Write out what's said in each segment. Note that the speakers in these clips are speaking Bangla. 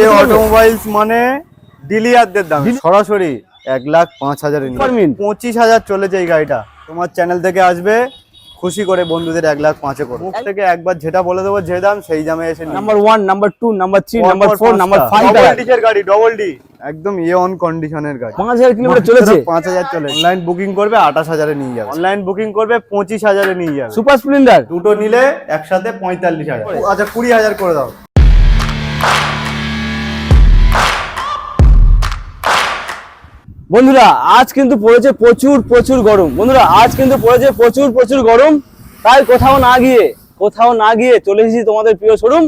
যে অটোমোবাইলস মানে ডিলিয়ারদের দাম। সরাসরি এক লাখ পাঁচ হাজারে নিয়ে Per পঁচিশ হাজার চলেছে এই গাড়িটা। তোমার চ্যানেল থেকে আসবে খুশি করে বন্ধুদের এক লাখ পাঁচে করে। মুখ থেকে একবার যেটা বলে দেবো যে দাম সেই দামে এসে number one number two number three number four number five ডিজের গাড়ি ডবল ডি একদম ইয়ে অন কন্ডিশনের গাড়ি। পাঁচ হাজার কিলোমিটার চলেছে? পাঁচ হাজার চলে অনলাইন বুকিং করবে আঠাশ হাজারে নিয়ে যাবে। অনলাইন বুকিং করবে পঁচিশ হাজারে নিয়ে যাবে। সুপার স্প্লেন্ডার দুটো নিলে একসাথে পঁয়তাল্লিশ হাজার। আচ্ছা কুড়ি হাজার করে দাও। বন্ধুরা, আজ কিন্তু পড়েছে প্রচুর প্রচুর গরম। বন্ধুরা, আজ কিন্তু পড়েছে প্রচুর প্রচুর গরম। তাই কোথাও না গিয়ে, কোথাও না গিয়ে চলে এসেছি তোমাদের প্রিয় শোরুম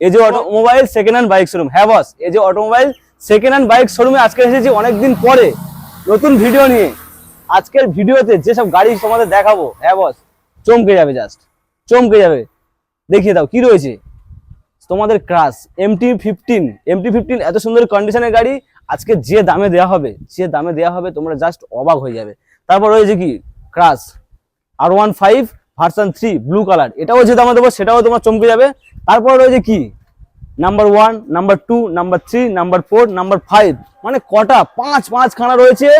এই যে automobile second hand bike showroom হ্যাঁ বস এই যে অটোমোবাইল সেকেন্ড হ্যান্ড বাইক শোরুমে আজকে এসেছি অনেকদিন পরে। নতুন ভিডিও নিয়ে। আজকের ভিডিওতে যেসব গাড়ি তোমাদের দেখাবো হ্যাঁ বস চমকে যাবে জাস্ট চমকে যাবে। দেখিয়ে দাও, কি রয়েছে? তোমাদের crush MT fifteen MT fifteen এত সুন্দর কন্ডিশনের গাড়ি আজকে যে দামে দেওয়া হবে, যে দামে দেওয়া হবে, তোমরা জাস্ট অবাক হয়ে যাবে। তারপর রয়েছে কি? Crush R one five version three blue colour এটাও যে দামে দেবো, সেটাও তোমার চমকে যাবে। তারপর রয়েছে কি? Number one number two number three number four number five মানে কটা? পাঁচ পাঁচ খানা রয়েছে।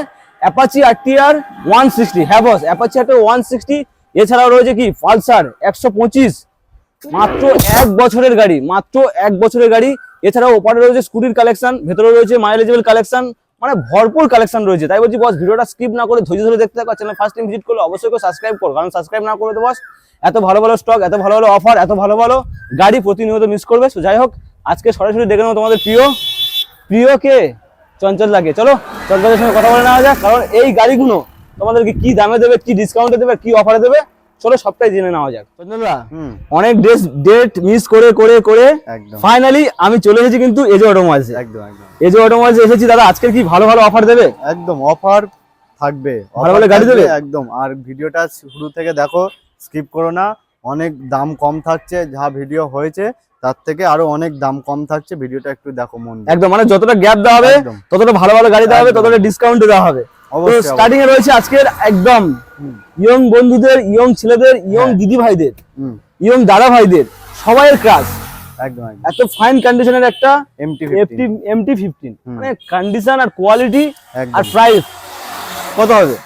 Apache R T RTR one sixty হ্যাঁ boss Apache RTR one sixty এছাড়াও রয়েছে কি? পালসার একশো পঁচিশ, মাত্র এক বছরের গাড়ি, মাত্র এক বছরের গাড়ি এছাড়াও ওপারে রয়েছে স্কুটির কালেকশন ভেতরে রয়েছে মাইলেজেবল কালেকশন মানে ভরপুর কালেকশন রয়েছে। তাই বলছি বস ভিডিওটা স্কিপ না করে ধৈর্য ধরে দেখতে থাকো চ্যানেল ফার্স্ট টাইম ভিজিট করলে অবশ্যই সাবস্ক্রাইব করো, কারণ সাবস্ক্রাইব না করে তো বস এত ভালো ভালো স্টক এত ভালো ভালো অফার এত ভালো ভালো গাড়ি প্রতিনিয়ত মিস করবে। তো যাই হোক, আজকে সরাসরি দেখে নেব তোমাদের প্রিয়। প্রিয় কে? চঞ্চল লাগে চলো, চঞ্চলের সঙ্গে কথা বলে নেওয়া যাক, কারণ এই গাড়িগুলো তোমাদেরকে কি দামে দেবে, কি ডিসকাউন্টে দেবে, কি অফারে দেবে চলো সবটাই জেনে নেওয়া যাক। অনেক ডেট ডেট মিস করে করে করে ফাইনালি আমি চলে এসেছি কিন্তু এজো অটোমোবাইলসে একদম একদম। এজে অটোমোবাইলসে এসেছি দাদা আজকে কি ভালো ভালো অফার দেবে? একদম অফার থাকবে। ভালো ভালো গাড়ি দেবে? একদম। আর ভিডিওটা শুরু থেকে দেখো স্কিপ করো না। অনেক দাম কম থাকছে যা ভিডিও হয়েছে তার থেকে আরও অনেক দাম কম থাকছে। ভিডিওটা একটু দেখো মন একদম মানে যতটা গ্যাপ দেওয়া হবে ততটা ভালো ভালো গাড়ি দেওয়া হবে ততটা ডিসকাউন্ট দেওয়া হবে। তো স্টার্টিং এ রয়েছে আজকের একদম ইয়ং বন্ধুদের ইয়ং ছেলেদের ইয়ং হ্যাঁ। দিদি ভাইদের ইয়ং দাদা ভাইদের সবাইয়ের একদম এত ফাইন কন্ডিশনের একটা এমটি এমটি ফিফটিন। মানে কন্ডিশন আর কোয়ালিটি আর প্রাইস কত হবে?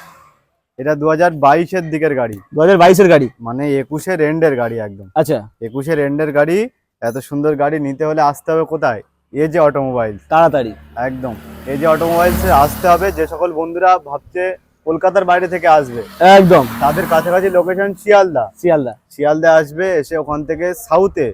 এটা দু হাজার বাইশের দিকের গাড়ি। দু হাজার বাইশের গাড়ি? মানে একুশের এন্ডের গাড়ি একদম। আচ্ছা। একুশের এন্ডের গাড়ি এত সুন্দর গাড়ি নিতে হলে আসতে হবে কোথায়? এ যে অটোমোবাইল তাড়াতাড়ি। একদম। এই যে অটোমোবাইলসে আসতে হবে যে সকল বন্ধুরা ভাবছে কলকাতার বাইরে থেকে আসবে একদম। তাদের কাছাকাছি লোকেশন শিয়ালদা। শিয়ালদা। শিয়ালদা আসবে এসে ওখান থেকে সাউথে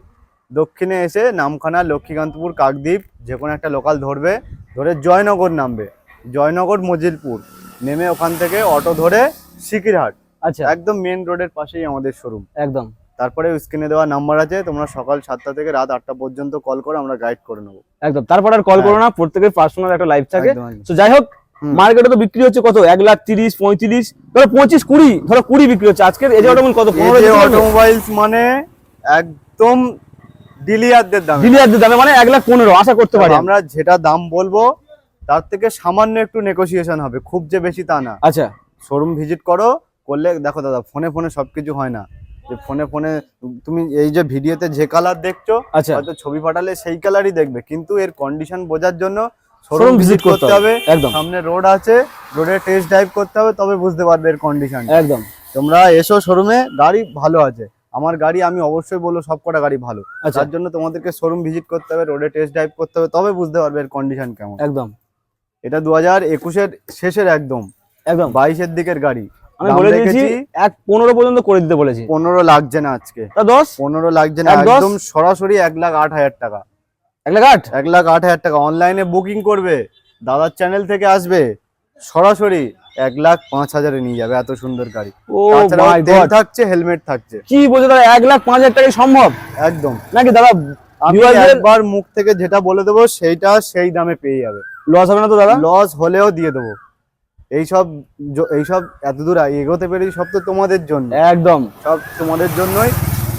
দক্ষিণে এসে নামখানা লক্ষ্মীকান্তপুর কাকদ্বীপ যে কোনো একটা লোকাল ধরবে ধরে জয়নগর নামবে। জয়নগর মজিলপুর। নেমে ওখান থেকে অটো ধরে সিকিরহাট। আচ্ছা। একদম মেন রোডের পাশেই আমাদের শোরুম একদম। তারপরে স্ক্রিনে দেওয়া নাম্বার আছে তোমরা সকাল সাতটা থেকে রাত আটটা পর্যন্ত কল করে আমরা গাইড করে নেব। একদম তারপর আর কল হ্যাঁ। করো না প্রত্যেকের পার্সোনাল একটা লাইফ থাকে। তো যাই হোক মার্কেটে তো বিক্রি হচ্ছে কত? এক লাখ তিরিশ পঁয়ত্রিশ ধরো পঁচিশ কুড়ি ধরো কুড়ি বিক্রি হচ্ছে। আজকের এজে অটোমোবাইল কত? পনেরো অটোমোবাইলস মানে একদম ডিলিয়ারদের দাম। ডিলিয়ারদের দামে মানে এক লাখ পনেরো আশা করতে পারি। আমরা। আমরা যেটা দাম বলব তার থেকে সামান্য একটু নেগোসিয়েশন হবে খুব যে বেশি তা না। আচ্ছা। শোরুম ভিজিট করো করলে দেখো দাদা ফোনে ফোনে সবকিছু হয় না। যে ফোনে ফোনে তুমি এই যে ভিডিওতে যে কালার দেখছ আচ্ছা। হয়তো ছবি পাঠালে সেই কালারই দেখবে। কিন্তু এর কন্ডিশন বোঝার জন্য শোরুম ভিজিট করতে হবে। একদম। সামনে রোড আছে রোডে টেস্ট ড্রাইভ করতে হবে তবে বুঝতে পারবে এর কন্ডিশন একদম। তোমরা এসো শোরুমে গাড়ি ভালো আছে। আমার গাড়ি আমি অবশ্যই বলব সবকটা গাড়ি ভালো। আচ্ছা। তার জন্য তোমাদেরকে শোরুম ভিজিট করতে হবে রোডে টেস্ট ড্রাইভ করতে হবে তবে বুঝতে পারবে এর কন্ডিশন কেমন। একদম। এটা দু হাজার একুশের শেষের একদম। একদম। বাইশের দিকের গাড়ি। আমি বলে দিয়েছি এক পনেরো পর্যন্ত করে দিতে বলেছি। পনেরো লাগছে না আজকে। তা দশ? পনেরো লাগছে না একদম সরাসরি এক লাখ আট হাজার টাকা। এক লাখ আট? এক লাখ আট হাজার টাকা। অনলাইনে বুকিং করবে দাদার চ্যানেল থেকে আসবে সরাসরি এক লাখ পাঁচ হাজারে নিয়ে যাবে এত সুন্দর গাড়ি। ও তেল থাকছে হেলমেট থাকছে। কি বলছো দাদা এক লাখ পাঁচ হাজার টাকায় সম্ভব? একদম। নাকি দাদা আমি একবার মুখ থেকে যেটা বলে দেবো সেইটা সেই দামে পেয়ে যাবে। লস হবে না তো দাদা? লস হলেও দিয়ে দেবো। এইসব এইসব এত দূর এগোতে পেরেছি সব তো তোমাদের জন্য। একদম। সব তোমাদের জন্যই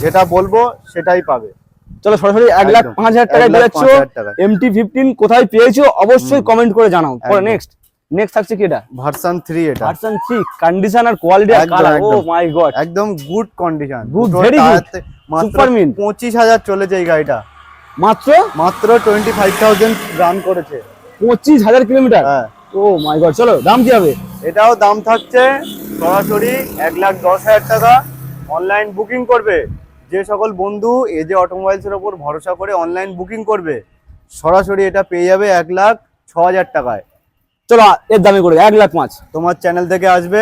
যেটা বলব সেটাই পাবে। চলো সরাসরি এক লাখ পাঁচ হাজার টাকায় হাজার টাকায়। এমটি ফিফটিন কোথায় পেয়েছ? অবশ্যই কমেন্ট করে জানাও। পরে নেক্সট নেক্সট থাকছে কি এটা? ভার্সন থ্রি এটা। ভার্সন থ্রি কন্ডিশন আর কোয়ালিটি আর কালার ও মাই গড একদম good condition very good. Super mint. পঁচিশ হাজার চলেছে এই গাড়িটা। মাত্র? মাত্র টোয়েন্টি ফাইভ থাউজেন্ড রান করেছে। পঁচিশ হাজার কিলোমিটার হ্যাঁ। ও মাই গড চলো দাম কি হবে? এটাও দাম থাকছে সরাসরি এক লাখ দশ হাজার টাকা। অনলাইন বুকিং করবে। যে সকল বন্ধু এজে অটোমোবাইলসের ওপর ভরসা করে অনলাইন বুকিং করবে সরাসরি এটা পেয়ে যাবে এক লাখ ছ হাজার টাকায়। চলো এর দামে করে এক লাখ পাঁচ। তোমার চ্যানেল থেকে আসবে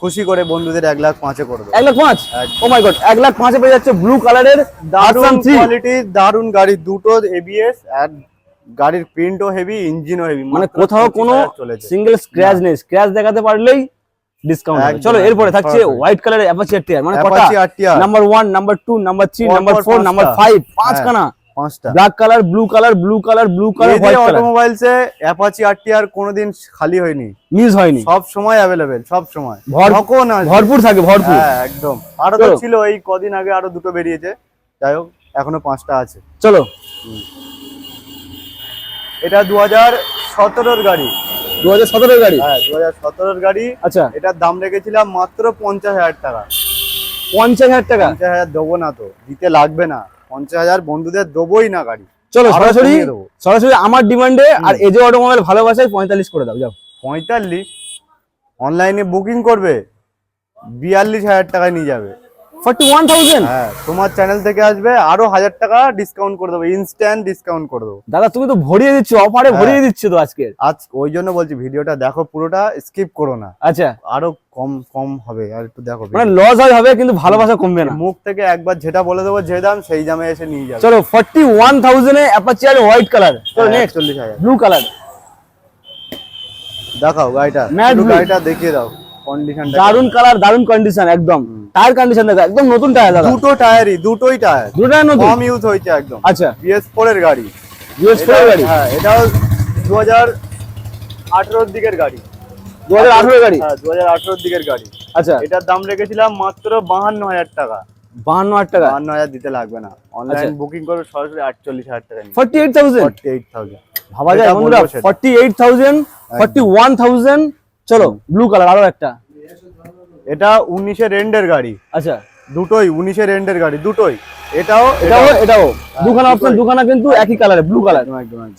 খুশি করে বন্ধুদের এক লাখ পাঁচে করবে এক লাখ পাঁচ। ও মাই গড এক লাখ পাঁচে পেয়ে যাচ্ছে ব্লু কালারের দারুণ কোয়ালিটি দারুণ গাড়ি দুটো এবিএস গাড়ির প্রিন্টও হেভি ইঞ্জিনও হেভি মানে কোথাও কোনো সিঙ্গেল স্ক্র্যাচ নেই স্ক্র্যাচ দেখাতে পারলেই ডিসকাউন্ট চলো এরপরে থাকছে হোয়াইট কালারের অ্যাপাচি মানে কটা? RTR number number number number number পাঁচটা। ফাইভ। পাঁচখানা। পাঁচটা। Black colour blue colour blue colour blue colour white colour অটোমোবাইলসে Apache RTR কোনোদিন খালি হয়নি। মিস হয়নি। সব সময় অ্যাভেলেবেল সব সময়। ভর- ভরপুর থাকে ভরপুর। হ্যাঁ একদম। আরও তো ছিল এই কদিন আগে আরও দুটো বেরিয়েছে। যাই হোক এখনও পাঁচটা আছে। চলো। এটা দু হাজার সতেরোর গাড়ি। দু হাজার সতেরোর গাড়ি? হ্যাঁ দু হাজার সতেরোর গাড়ি। আচ্ছা। এটার দাম রেখেছিলাম মাত্র পঞ্চাশ হাজার টাকা। পঞ্চাশ হাজার টাকা? পঞ্চাশ হাজার দেবো না তো দিতে লাগবে না। পঞ্চাশ হাজার বন্ধুদের দেবোই না গাড়ি। চলো সরাসরি। সরাসরি আমার ডিমান্ডে আর এজে অটোমোবাইল ভালোবাসায় পঁয়তাল্লিশ করে দাও যাও। পঁয়তাল্লিশ? অনলাইনে বুকিং করবে বিয়াল্লিশ হাজার টাকায় নিয়ে যাবে। হ্যাঁ তোমার চ্যানেল থেকে আসবে আরও হাজার টাকা ডিসকাউন্ট করে দেবো ইনস্ট্যান্ট ডিসকাউন্ট করে দেবো। দাদা তুমি তো ভরিয়ে দিচ্ছ অফারে হ্যাঁ। ভরিয়ে দিচ্ছ তো আজকে। আজ ওই জন্য বলছি ভিডিওটা দেখো পুরোটা স্কিপ করো না। আচ্ছা। আরও কম কম হবে আর একটু দেখো মানে লস হয় হবে কিন্তু ভালোবাসা কমবে না। মুখ থেকে একবার যেটা বলে দেবো যে দাম সেই দামে এসে নিয়ে যাবে। চলো ফর্টি ওয়ান থাউজেন্ড অ্যাপাচি আর হোয়াইট কালার চলো নেক্সট ব্লু কালার দেখাও গাড়িটা। গাড়িটা দেখিয়ে দাও। দারুণ কালার দারুণ কন্ডিশন একদম। টায়ার কন্ডিশন দেখো একদম নতুন টায়ার দাদা। দুটো টায়ারই দুটোই টায়ার দুটাই নতুন? কম ইউজ হয়েছে একদম। আচ্ছা। বিএস ফোর এর গাড়ি। ইউএস ফোর এটা- গাড়ি? হ্যাঁ এটাও দু হাজার আঠেরোর দিকের গাড়ি। দু হাজার আঠারো গাড়ি? হ্যাঁ দু হাজার আঠেরোর দিকের গাড়ি। আচ্ছা। এটার দাম রেখেছিলাম মাত্র বাহান্ন হাজার টাকা। বাহান্ন হাজার টাকা? বাহান্ন হাজার দিতে লাগবে না। অনলাইন। বুকিং করবে সরাসরি আটচল্লিশ হাজার টাকা forty eight thousand forty eight thousand ভাবা যায় বন্ধুরা। Forty eight thousand forty one thousand চলো ব্লু কালার আরও একটা। এটা উনিশের এন্ডের গাড়ি। আচ্ছা। দুটোই উনিশের এন্ডের গাড়ি দুটোই। এটাও এটাও এটাও। দুখানা। অপশন দুখানা কিন্তু একই কালারে ব্লু কালার।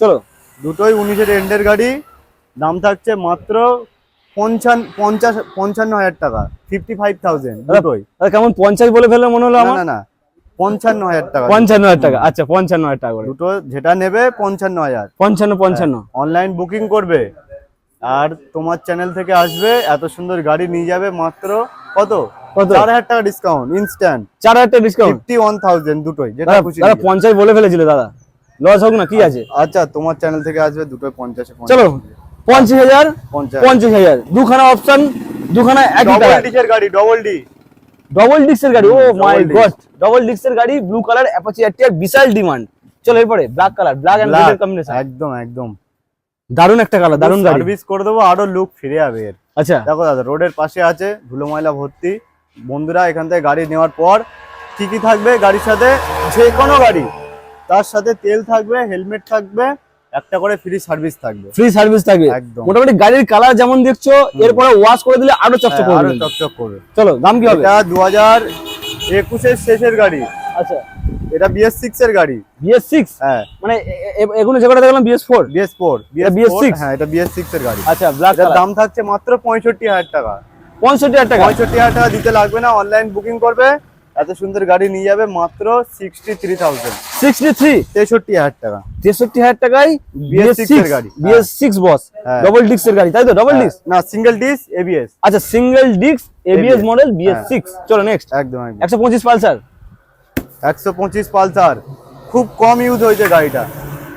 চলো। দুটোই উনিশের এন্ডের গাড়ি। দাম থাকছে মাত্র পঞ্চান্ন পঞ্চাশ পঞ্চান্ন হাজার টাকা। ফিফটি ফাইভ থাউজেন্ড দুটোই। কেমন পঞ্চাশ বলে ফেলল মনে হলো না আমার? না না পঞ্চান্ন হাজার টাকা। পঞ্চান্ন হাজার টাকা আচ্ছা পঞ্চান্ন হাজার টাকা দুটো যেটা নেবে পঞ্চান্ন হাজার। পঞ্চান্ন পঞ্চান্ন। অনলাইন বুকিং করবে। আর তোমার চ্যানেল থেকে আসবে এত সুন্দর গাড়ি নিয়ে যাবে মাত্র কত? কত? চার হাজার টাকা ডিসকাউন্ট ইনস্ট্যান্ট চার হাজার টাকা ডিসকাউন্ট ফিফটি ওয়ান থাউজেন্ড দুটোই যেটা খুশি। পঞ্চাশ বলে ফেলেছিল দাদা। লস হোক না কি আছে? আচ্ছা তোমার চ্যানেল থেকে আসবে দুটোই পঞ্চাশে চলো পঞ্চাশ হাজার পঞ্চাশ। হাজার। দুখানা অপশন দুখানা একই ডবল ডিসের গাড়ি ডবল ডি ডবল ডিস্কের গাড়ি ও মাই গড ডবল ডিস্কের গাড়ি ব্লু কালার অ্যাপাচি আর বিশাল ডিমান্ড চলো এরপরে black colour black and red combination একদম একদম। দারুণ একটা কালার দারুণ গাড়ি। সার্ভিস করে দেবো আরও লুক ফিরে যাবে এর। আচ্ছা। দেখো দাদা রোডের পাশে আছে ধুলো ময়লা ভর্তি। বন্ধুরা এখান থেকে গাড়ি নেওয়ার পর কি কি থাকবে গাড়ির সাথে? যে কোনো গাড়ি। তার সাথে তেল থাকবে হেলমেট থাকবে একটা করে ফ্রি সার্ভিস থাকবে। ফ্রি সার্ভিস থাকবে। একদম। মোটামুটি গাড়ির কালার যেমন দেখছ এরপরে ওয়াশ করে দিলে আরও চকচক হ্যাঁ, আরও করবে চকচক করবে। চলো দাম কি হবে? এটা দু হাজার একুশের শেষের গাড়ি। আচ্ছা। এটা বিএস সিক্স এর গাড়ি বিএস সিক্স হ্যাঁ মানে এগুলো দেখলাম BS four BS four BS6? BS হ্যাঁ এটা বিএস সিক্স এর গাড়ি আচ্ছা ব্ল্যাক দাম থাকছে মাত্র পঁয়ষট্টি হাজার টাকা পঁয়ষট্টি হাজার টাকা পঁয়ষট্টি হাজার টাকা দিতে লাগবে না অনলাইন বুকিং করবে এত সুন্দর গাড়ি নিয়ে যাবে মাত্র sixty three thousand sixty three তেষট্টি হাজার টাকা তেষট্টি হাজার টাকায় বিএস সিক্স এর গাড়ি। বিএস সিক্স বস হ্যাঁ। ডবল গাড়ি তাই তো ডবল ডিস্ক না সিঙ্গেল ডিস এবিএস আচ্ছা single disc ABS model BS হ্যাঁ। সিক্স চলো নেক্সট একদম একশো পঁচিশ পালসার একশো পঁচিশ পালসার। খুব কম ইউজ হয়েছে গাড়িটা।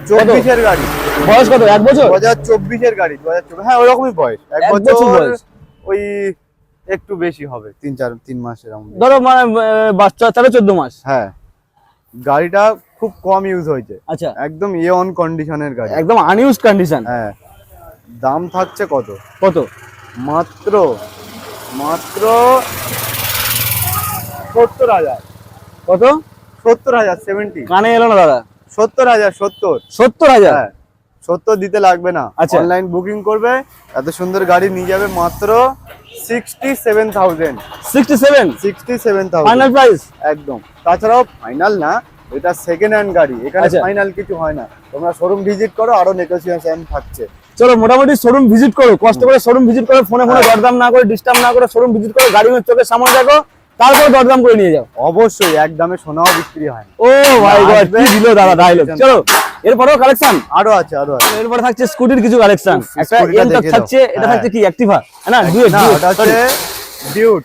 চব্বিশের গাড়ি। বয়স কত? এক বছর? দু হাজার চব্বিশের গাড়ি দু হাজার চব্বিশ। হ্যাঁ ওরকমই বয়স। এক বছর। ওই একটু বেশি হবে তিন চার তিন মাসের এরকম। ধরো মানে বাচ্চা তেরো চোদ্দ মাস। হ্যাঁ। গাড়িটা খুব কম ইউজ হয়েছে। আচ্ছা। একদম এ অন কন্ডিশনের গাড়ি। একদম আনইউজ কন্ডিশন হ্যাঁ। দাম থাকছে কত? কত? মাত্র মাত্র সত্তর হাজার। কত? সত্তর হাজার সেভেন্টি কানে এলো না দাদা? সত্তর হাজার সত্তর। সত্তর হাজার? হ্যাঁ সত্তর দিতে লাগবে না। আচ্ছা। অনলাইন বুকিং করবে এত সুন্দর গাড়ি নিয়ে যাবে মাত্র sixty seven thousand sixty seven sixty seven final thousand price একদম। তাছাড়াও ফাইনাল না এটা সেকেন্ড হ্যান্ড গাড়ি। এখানে আচ্ছা। ফাইনাল কিছু হয় না। তোমরা শোরুম ভিজিট করো আরও নেগোসিয়েশন থাকছে। চলো মোটামুটি শোরুম ভিজিট করো। কষ্ট করে শোরুম ভিজিট করে ফোনে ফোনে হ্যাঁ। দরদাম না করে ডিস্টার্ব না করে শোরুম ভিজিট করে গাড়ি চোখের সামনে দেখো। তারপর দরদাম করে নিয়ে যাও। অবশ্যই এক দামে সোনাও বিক্রি হয় ও ভাই গড কি দিল দাদা দেখেছেন। চলো এরপরেও কালেকশন আরও আছে আরও আছে। এরপরে থাকছে স্কুটির কিছু কালেকশন একটা এনটক থাকছে এটা হ্যাঁ। থাকছে কি অ্যাক্টিভা না ডুয়েট না ওটা হচ্ছে ডিউট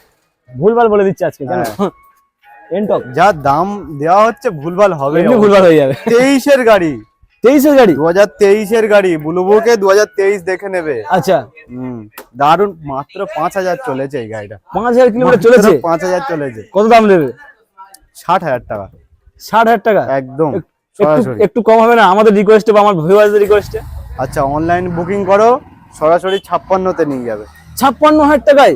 ভুলভাল বলে দিচ্ছে আজকে হ্যাঁ। এনটক যা দাম দেওয়া হচ্ছে ভুলভাল হবে ভুলভাল হয়ে যাবে। তেইশের গাড়ি। তেইশের গাড়ি? দু হাজার তেইশের গাড়ি বুলুবুকে দু হাজার তেইশ দেখে নেবে। আচ্ছা। হুম দারুণ মাত্র পাঁচ হাজার চলেছে এই গাড়িটা। পাঁচ হাজার কিলোমিটার চলেছে? পাঁচ হাজার চলেছে। কত দাম নেবে? ষাট হাজার টাকা। ষাট হাজার টাকা? একদম একটু কম হবে না? আমাদের রিকোয়েস্টে বা আমার ভিউয়ারদের রিকোয়েস্টে আচ্ছা অনলাইন বুকিং করো সরাসরি ছাপ্পান্নতে নিয়ে যাবে। ছাপ্পান্ন হাজার টাকায়?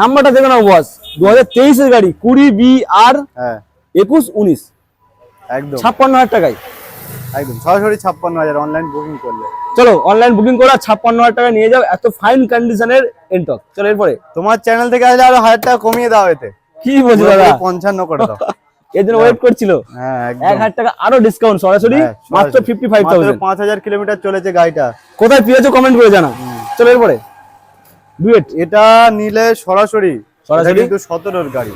নাম্বারটা দেবে না বস দু হাজার তেইশের গাড়ি কুড়ি বি আর হ্যাঁ। একুশ উনিশ। একদম। ছাপ্পান্ন হাজার টাকায়। একদম। সরাসরি ছাপ্পান্ন হাজার অনলাইন বুকিং করলে। চলো অনলাইন বুকিং করে ছাপ্পান্ন হাজার টাকা নিয়ে যাও এত ফাইন কন্ডিশনের এনটক চলো এরপরে। তোমার চ্যানেল থেকে আসলে আরও হাজার টাকা কমিয়ে দাও এতে। কি বলছো দাদা? পঞ্চান্ন করে দাও। এর জন্য ওয়েট করছিল। হ্যাঁ এক হাজার টাকা আরও ডিসকাউন্ট সরাসরি? হ্যাঁ, মাত্র ফিফটি ফাইভ থাউজেন্ড পাঁচ হাজার কিলোমিটার চলেছে গাড়িটা। কোথায় পেয়েছ কমেন্ট করে জানা। চলো এরপরে। ডুয়েট এটা নিলে সরাসরি সরাসরি? কিন্তু সতেরোর গাড়ি।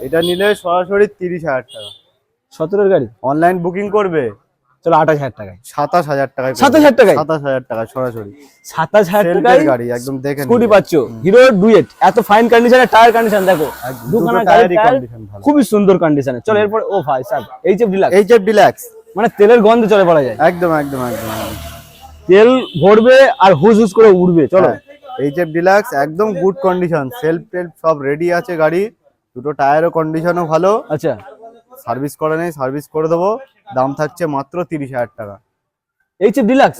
এটা নিলে সরাসরি তিরিশ হাজার টাকা। সতেরোর গাড়ি? অনলাইন বুকিং করবে। চলো আঠাশ হাজার টাকায়। সাতাশ হাজার টাকায় সাতাশ হাজার টাকায়? সাতাশ হাজার টাকা সরাসরি। সাতাশ হাজার টাকায় গাড়ি একদম দেখে স্কুটি। পাচ্ছ। হিরো ডুয়েট এত ফাইন কন্ডিশনে টায়ার কন্ডিশন দেখো। দুখানা টায়ার ভালো। খুবই সুন্দর কন্ডিশনে চলো এরপর ও ভাই সাহেব এইচ এফ ডিলাক্স এই যে ডিলাক্স মানে তেলের গন্ধে চলে পড়া যায়। একদম একদম একদম। তেল ভরবে আর হুস হুস করে উড়বে চলো। হ্যাঁ, এই যে ডিলাক্স একদম গুড কন্ডিশন সেলফ টেলফ সব রেডি আছে গাড়ি। দুটো টায়ারও কন্ডিশনও ভালো। আচ্ছা। সার্ভিস করে নেই সার্ভিস করে দেবো। দাম থাকছে মাত্র তিরিশ হাজার টাকা। এইচ এফ ডিলাক্স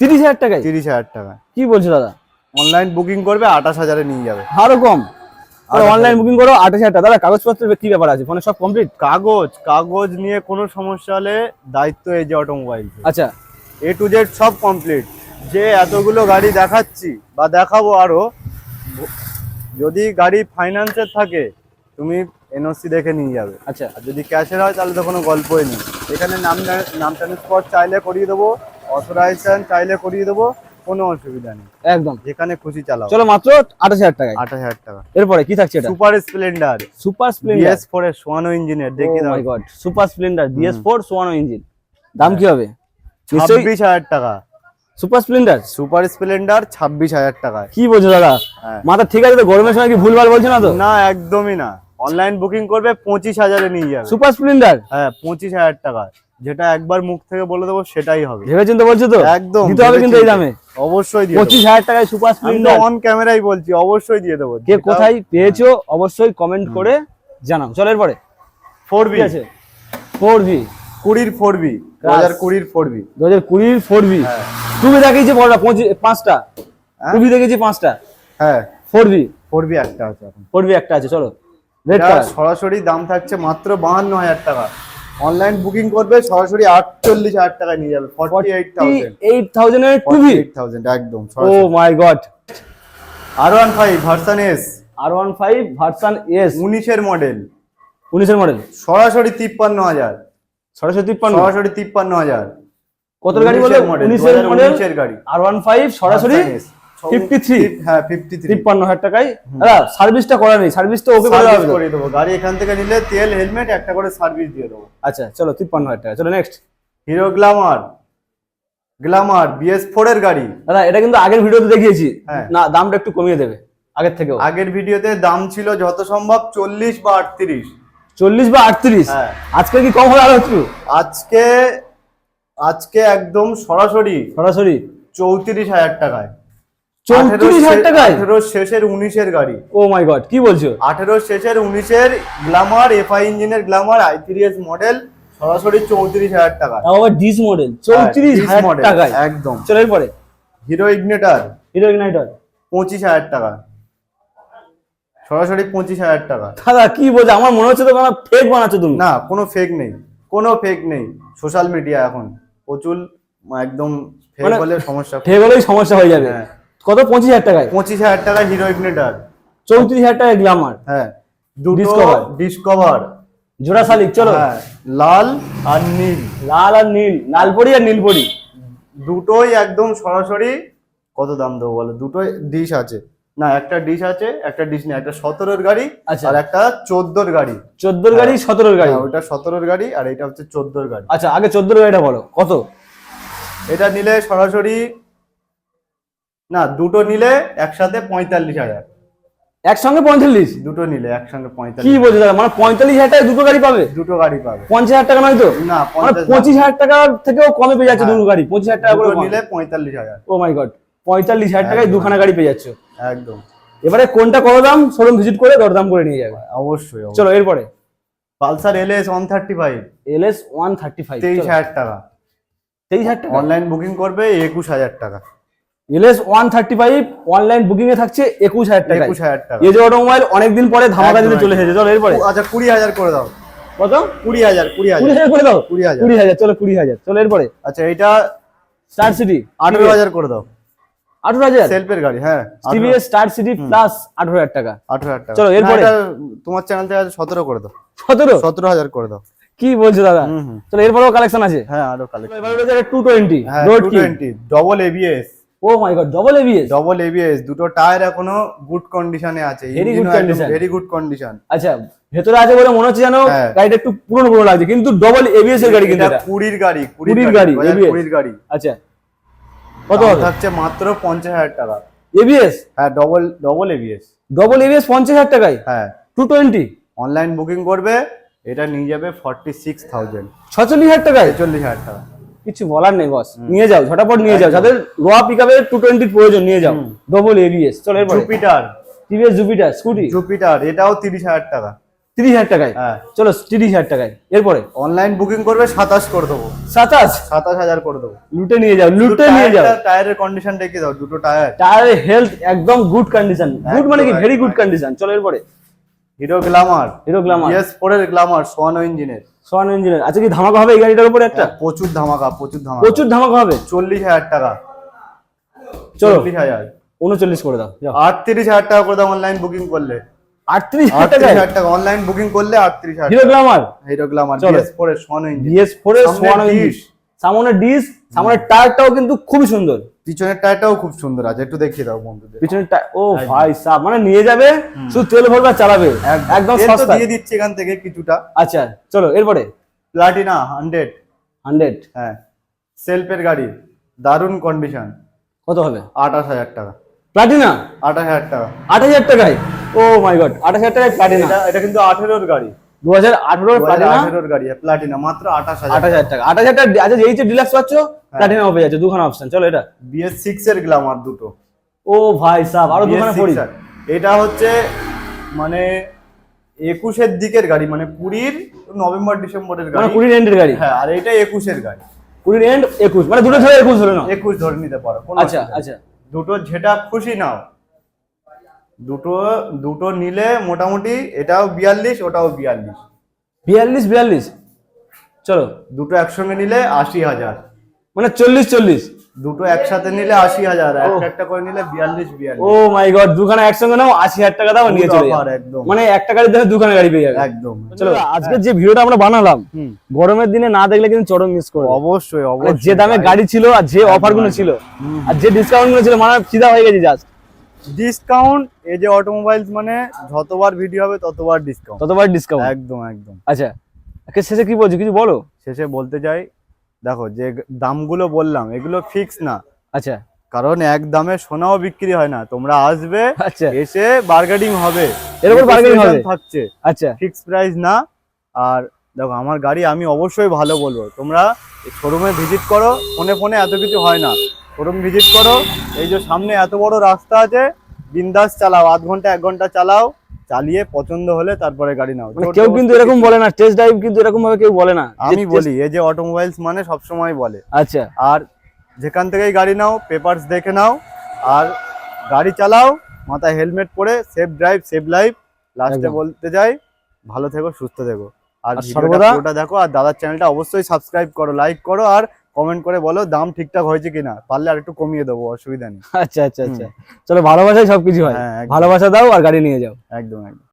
তিরিশ হাজার টাকায়? তিরিশ হাজার টাকা। কি বলছো দাদা? অনলাইন বুকিং করবে আঠাশ হাজারে নিয়ে যাবে। আরও কম। আঠাশ অনলাইন বুকিং করো আঠাশ হাজার টাকা। দাদা কাগজপত্রের কি ব্যাপার আছে? ফোনে সব কমপ্লিট কাগজ কাগজ নিয়ে কোনো সমস্যা হলে দায়িত্ব এই যে অটোমোবাইল আচ্ছা। এ টু জেড সব কমপ্লিট যে এতগুলো গাড়ি দেখাচ্ছি বা দেখাবো আরও যদি গাড়ি ফাইন্যান্সের থাকে তুমি এনওসি দেখে নিয়ে যাবে। আচ্ছা। আর যদি ক্যাশের হয় তাহলে তো কোনো গল্পই নেই। এখানে নাম নাম ট্রান্সফার চাইলে করিয়ে দেবো অথরাইজেশন চাইলে করিয়ে দেবো কোনো অসুবিধা নেই। একদম। যেখানে খুশি চালাও। চলো মাত্র আঠাশ হাজার টাকা আঠাশ হাজার টাকা। এরপরে কি থাকছে এটা? Super Splendor Super Splendor BS four এর সোয়ানো ইঞ্জিনের দেখি দাও। My god Super Splendor BS four সোয়ানো engine দাম কি হবে? ছাব্বিশ হাজার টাকা। সুপার স্প্লেন্ডার সুপার স্প্লেন্ডার ছাব্বিশ হাজার টাকা কি বলছো দাদা? হ্যাঁ। মাথা ঠিক আছে তো? গরমের সময় কি ভুলভাল বলছো না তো? না একদমই না। অনলাইন বুকিং করবে পঁচিশ হাজারে নিয়ে যাবে। সুপার স্প্লেন্ডার হ্যাঁ পঁচিশ হাজার টাকা। যেটা একবার মুখ থেকে বলে দেবো সেটাই হবে। ভেবে চিন্তে বলছো তো? একদম দিতে হবে কিন্তু এই দামে। অবশ্যই পঁচিশ হাজার টাকায় সুপার স্প্লেন্ডার অন ক্যামেরাই বলছি অবশ্যই দিয়ে দেবো। কে কোথায় পেয়েছ অবশ্যই কমেন্ট করে জানাও। চলো এরপরে। Four B. আছে? ফোর ভি কুড়ির ফোর বি। দু হাজার কুড়ির ফোর বি। দু হাজার কুড়ির ফোর ভি হ্যাঁ। টুবি দেখিয়েছি বড়টা পঁচিশ পাঁচটা। হ্যাঁ? টুবি দেখেছি পাঁচটা। হ্যাঁ। ফোর ভি ফোর বি একটা আছে এখন। ফোর ভি একটা আছে চলো। সরাসরি দাম থাকছে মাত্র বাহান্ন হাজার টাকা। অনলাইন বুকিং করবে সরাসরি আটচল্লিশ হাজার টাকায় নিয়ে যাবে ফর্টি এইট থাউজেন্ড এইট থাউজেন্ডের এইট থাউজেন্ড একদম ও my god R one five version S R one five version S উনিশের মডেল উনিশের মডেল সরাসরি তিপ্পান্ন হাজার। সরাসরি তিপ্পান্ন? সরাসরি তিপ্পান্ন হাজার। কত গাড়ি বলে উনিশের মডেল উনিশের গাড়ি। আর ওয়ান ফাইভ সরাসরি? Versa S। ফিফটি থ্রি হ্যাঁ ফিফটি থ্রি তিপ্পান্ন হাজার টাকায়? দাদা সার্ভিসটা করা নেই সার্ভিসটা ওকে করে দেবো। গাড়ি এখান থেকে নিলে তেল হেলমেট একটা করে সার্ভিস দিয়ে দেবো। আচ্ছা চলো তিপ্পান্ন হাজার টাকা। চলো নেক্সট হিরো বিএস ফোর এর গাড়ি। দাদা এটা কিন্তু আগের ভিডিওতে দেখিয়েছি। হ্যাঁ। না দামটা একটু কমিয়ে দেবে আগের থেকে আগের ভিডিওতে দাম ছিল যত সম্ভব চল্লিশ বা আটত্রিশ। চল্লিশ বা আটত্রিশ? হ্যাঁ। আজকে কি কম হলো আরও একটু? আজকে আজকে একদম সরাসরি সরাসরি? চৌত্রিশ হাজার টাকায়। চৌত্রিশ হাজার টাকায়? আঠেরো শেষের উনিশের গাড়ি। ও মাই গড কি বলছো? আঠেরো শেষের উনিশের গ্লামার এফআই ইঞ্জিনের গ্লামার আই মডেল সরাসরি চৌত্রিশ হাজার টাকা তাও আবার ডিস মডেল চৌত্রিশ হ্যাঁ, হাজার টাকায়। একদম। চলো হিরো ইগনেটার হিরো পঁচিশ হাজার টাকা। সরাসরি পঁচিশ হাজার টাকা। দাদা কি বলছো? আমার মনে হচ্ছে তো কোনো ফেক বানাচ্ছো তুমি। না কোনো ফেক নেই। কোনো ফেক নেই। সোশ্যাল মিডিয়া এখন প্রচুর একদম ফেক মানে- হলে সমস্যা ফেক হলেই সমস্যা হয়ে যাবে। হ্যাঁ। কত? পঁচিশ হাজার টাকায়। পঁচিশ হাজার টাকা হিরো ইগনেটার। চৌত্রিশ হাজার টাকায় গ্লামার হ্যাঁ দুটো Discover। ডিসকভার জোড়া শালিক চলো। হ্যাঁ লাল আর নীল। লাল আর নীল লালপরি আর নীলপরি। দুটোই একদম সরাসরি কত দাম দেবো বলো? দুটোই ডিশ আছে। না একটা ডিশ আছে একটা ডিশ নেই একটা সতেরোর গাড়ি আচ্ছা। আর একটা চোদ্দোর গাড়ি। চোদ্দোর গাড়ি সতেরোর গাড়ি। হ্যাঁ, ওটা সতেরোর গাড়ি আর এটা হচ্ছে চোদ্দোর গাড়ি। আচ্ছা আগে চোদ্দোর গাড়িটা বলো। কত? এটা নিলে সরাসরি না দুটো নিলে একসাথে পঁয়তাল্লিশ হাজার। একসঙ্গে পঁয়তাল্লিশ? দুটো নিলে একসঙ্গে কি পঁয়তাল্লিশ বলছো দাদা? মানে পঁয়তাল্লিশ হাজার টাকায় দুটো গাড়ি পাবে? দুটো গাড়ি পাবে। পঞ্চাশ হাজার টাকা নয় তো? না মানে পঁচিশ হাজার। টাকা থেকেও কমে পেয়ে যাচ্ছে হ্যাঁ। দুটো গাড়ি। পঁচিশ হাজার টাকা করে নিলে পঁয়তাল্লিশ হাজার। ও মাই গড পঁয়তাল্লিশ হাজার টাকায় দুখানা গাড়ি পেয়ে যাচ্ছ। একদম। এবারে কোনটা কত দাম? শোরুম ভিজিট করে দরদাম করে নিয়ে যাবে। অবশ্যই অবশ্যই। চলো এরপরে। Pulsar L S one thirty five. L S one thirty five তেইশ হাজার টাকা। তেইশ হাজার টাকা? অনলাইন বুকিং করবে একুশ হাজার টাকা। L one thirty five online booking এ থাকছে একুশ হাজার টাকা একুশ হাজার টাকা। এই যে অটোমোবাইল অনেকদিন পরে ধামাকা দিতে চলে এসেছে চলো এরপরে। আচ্ছা কুড়ি হাজার করে দাও। কত? কুড়ি হাজার কুড়ি হাজার। করে দাও? কুড়ি হাজার। কুড়ি হাজার চলো কুড়ি হাজার। চলো এরপরে। আচ্ছা এটা স্টার সিটি আঠেরো হাজার করে দাও। আঠারো হাজার? সেলফের গাড়ি হ্যাঁ টিভিএস স্টার সিটি প্লাস আঠারো হাজার টাকা। আঠেরো হাজার টাকা। চলো, এরপরে। তোমার চ্যানেল থেকে সতেরো করে দাও। সতেরো? সতেরো হাজার করে দাও। কি বলছো দাদা? চলো এরপরেও কালেকশন আছে? হ্যাঁ আরও collection two twenty double ABS oh my god double ABS double ABS দুটো টায়ার এখনও গুড কন্ডিশনে আছে Very good condition. Very good condition আচ্ছা ভেতরে আছে বলে মনে হচ্ছে যেন হ্যাঁ। গাড়িটা একটু পুরনো পুরনো লাগছে কিন্তু ডবল এবিএস এর গাড়ি কিন্তু এটা কুড়ির গাড়ি কুড়ির গাড়ি, হাজার গাড়ি। আচ্ছা। কত থাকছে মাত্র পঞ্চাশ হাজার টাকা। এবিএস হ্যাঁ double double ABS double ABS পঞ্চাশ হাজার টাকায়? হ্যাঁ। টু টোয়েন্টি অনলাইন বুকিং করবে এটা নিয়ে যাবে ফর্টি সিক্স থাউজেন্ড ছচল্লিশ হাজার টাকায়? ছেচল্লিশ হাজার টাকা। কিছু বলার নেই বস নিয়ে যাও ঝটাপট নিয়ে যাও। যাদের রোয়া পিকআপের টু টোয়েন্টির প্রয়োজন নিয়ে যাও। ডবল এবিএস চলো এরপরে। Jupiter TVS Jupiter scooty Jupiter এটাও তিরিশ হাজার টাকা। তিরিশ হাজার টাকায়? হ্যাঁ। চলো তিরিশ হাজার টাকায়। এরপরে? অনলাইন বুকিং করবে সাতাশ করে দেবো। সাতাশ? সাতাশ হাজার করে দেবো। লুটে নিয়ে যাও লুটে নিয়ে যাও। টায়ারের কন্ডিশন দেখে দাও দুটো টায়ার টায়ারের হেলথ একদম গুড কন্ডিশন গুড মানে কি? ভেরি গুড কন্ডিশন চলো এরপরে। Hero Glamour Hero Glamour yes ফোরের গ্লামার সোয়ানো ইঞ্জিনের। সোয়ান ইঞ্জিনের। আচ্ছা কি ধামাকা হবে এই গাড়িটার উপরে একটা? প্রচুর ধামাকা প্রচুর ধামাকা। প্রচুর ধামাকা হবে? চল্লিশ হাজার টাকা। চলো। চল্লিশ হাজার। উনচল্লিশ করে দাও আটত্রিশ হাজার টাকা করে দাও অনলাইন বুকিং করলে। আটত্রিশ হাজার টাকা অনলাইন বুকিং করলে আটত্রিশ হাজার হিরো গ্লামার? হিরো গ্লামার চলো। ফোর এর সোয়ান ইঞ্জিন। বিএস ফোর এর সোয়ান ইঞ্জিন। সামনের ডিস সামনের টায়ারটাও কিন্তু খুবই সুন্দর। পিছনের টায়ারটাও খুব সুন্দর আছে একটু দেখিয়ে দাও বন্ধুদের। পিছনের টায়ার ও ভাই সাহ মানে নিয়ে যাবে শুধু তেল ভরবে চালাবে। একদম। সস্তা দিয়ে দিচ্ছে এখান থেকে কিছুটা। আচ্ছা চলো এরপরে। প্লাটিনা হান্ড্রেড হান্ড্রেড হ্যাঁ। সেলফের গাড়ি দারুণ কন্ডিশন কত হবে? আঠাশ হাজার টাকা। প্লাটিনা আঠাশ হাজার টাকা। আট হাজার টাকায়? ও মাই গড আঠাশ হাজার টাকায় প্লাটিনা এটা এটা কিন্তু আঠেরোর গাড়ি। দু হাজার আঠারোর প্লাটিনা গাড়ি প্লাটিনা মাত্র আঠাশ হাজার আঠাশ হাজার টাকা। আঠাশ হাজার টাকা আচ্ছা এই যে ডিলাক্স পাচ্ছ প্লাটিনা পেয়ে যাচ্ছে দুখানা অপশন চলো এটা। বিএস সিক্স এর গ্লামার দুটো। ও ভাই সাহ আরও দুখানা পড়ি এটা হচ্ছে মানে একুশের দিকের গাড়ি মানে কুড়ির নভেম্বর ডিসেম্বরের মানে গাড়ি। কুড়ির এন্ডের গাড়ি? হ্যাঁ আর এটা একুশের গাড়ি। কুড়ির এন্ড একুশ মানে দুটো ছেড়ে একুশ না একুশ ধরে নিতে পারো আচ্ছা আচ্ছা। দুটো যেটা খুশি নাও দুটো দুটো নিলে মোটামুটি এটাও বিয়াল্লিশ ওটাও বিয়াল্লিশ। বিয়াল্লিশ বিয়াল্লিশ? চলো। দুটো একসঙ্গে নিলে আশি হাজার। মানে চল্লিশ চল্লিশ? দুটো একসাথে নিলে আশি হাজার একটা একটা করে নিলে বিয়াল্লিশ বিয়াল্লিশ। ও মাই গড দুখানা একসঙ্গে নাও আশি হাজার টাকা দাও নিয়ে চলে একদম। মানে একটা গাড়ি দেখে দুখানা গাড়ি পেয়ে যাবে। একদম। চলো আজকে যে ভিডিওটা আমরা বানালাম হুম। গরমের দিনে না দেখলে কিন্তু চরম মিস করবে। অবশ্যই মানে অবশ্যই। যে দামে গাড়ি ছিল আর যে অফারগুলো ছিল আর যে ডিসকাউন্টগুলো ছিল মানে ফিদা হয়ে গেছে জাস্ট ডিসকাউন্ট এই যে অটোমোবাইলস মানে যতবার ভিডিও হবে ততবার ডিসকাউন্ট ততবার ডিসকাউন্ট একদম একদম। আচ্ছা একে শেষে কি বলছো কিছু বলো? শেষে বলতে যাই দেখো যে দামগুলো বললাম এগুলো ফিক্স না। আচ্ছা। কারণ এক দামে সোনাও বিক্রি হয় না তোমরা আসবে আচ্ছা। এসে বার্গেটিং হবে। এর উপর bargaining হবে? থাকছে। আচ্ছা। ফিক্স প্রাইস না। আর দেখো আমার গাড়ি আমি অবশ্যই ভালো বলব তোমরা শোরুমে ভিজিট করো ফোনে ফোনে এত কিছু হয় না। শোরুম ভিজিট করো। এই যে সামনে এত বড় রাস্তা আছে বিন্দাস চালাও আধ ঘণ্টা এক ঘণ্টা চালাও চালিয়ে পছন্দ হলে তারপরে গাড়ি নাও। মানে কেউ কিন্তু এরকম বলে না টেস্ট ড্রাইভ কিন্তু এরকম ভাবে কেউ বলে না। আমি বলি এই যে অটোমোবাইলস মানে সবসময় বলে। আচ্ছা। আর যেখান থেকেই গাড়ি নাও পেপারস দেখে নাও আর গাড়ি চালাও মাথায় হেলমেট পরে সেফ ড্রাইভ সেভ লাইফ লাস্টে বলতে যাই ভালো থেকো সুস্থ থেকো। আর ভিডিওটা পুরোটা দেখো আর দাদার চ্যানেলটা অবশ্যই সাবস্ক্রাইব করো লাইক করো আর কমেন্ট করে বলো দাম ঠিকঠাক হয়েছে কিনা পারলে আর একটু কমিয়ে দেবো অসুবিধা নেই। আচ্ছা আচ্ছা আচ্ছা। চলো ভালোবাসায় সবকিছু হয়। হ্যাঁ ভালোবাসা দাও আর গাড়ি নিয়ে যাও। একদম একদম।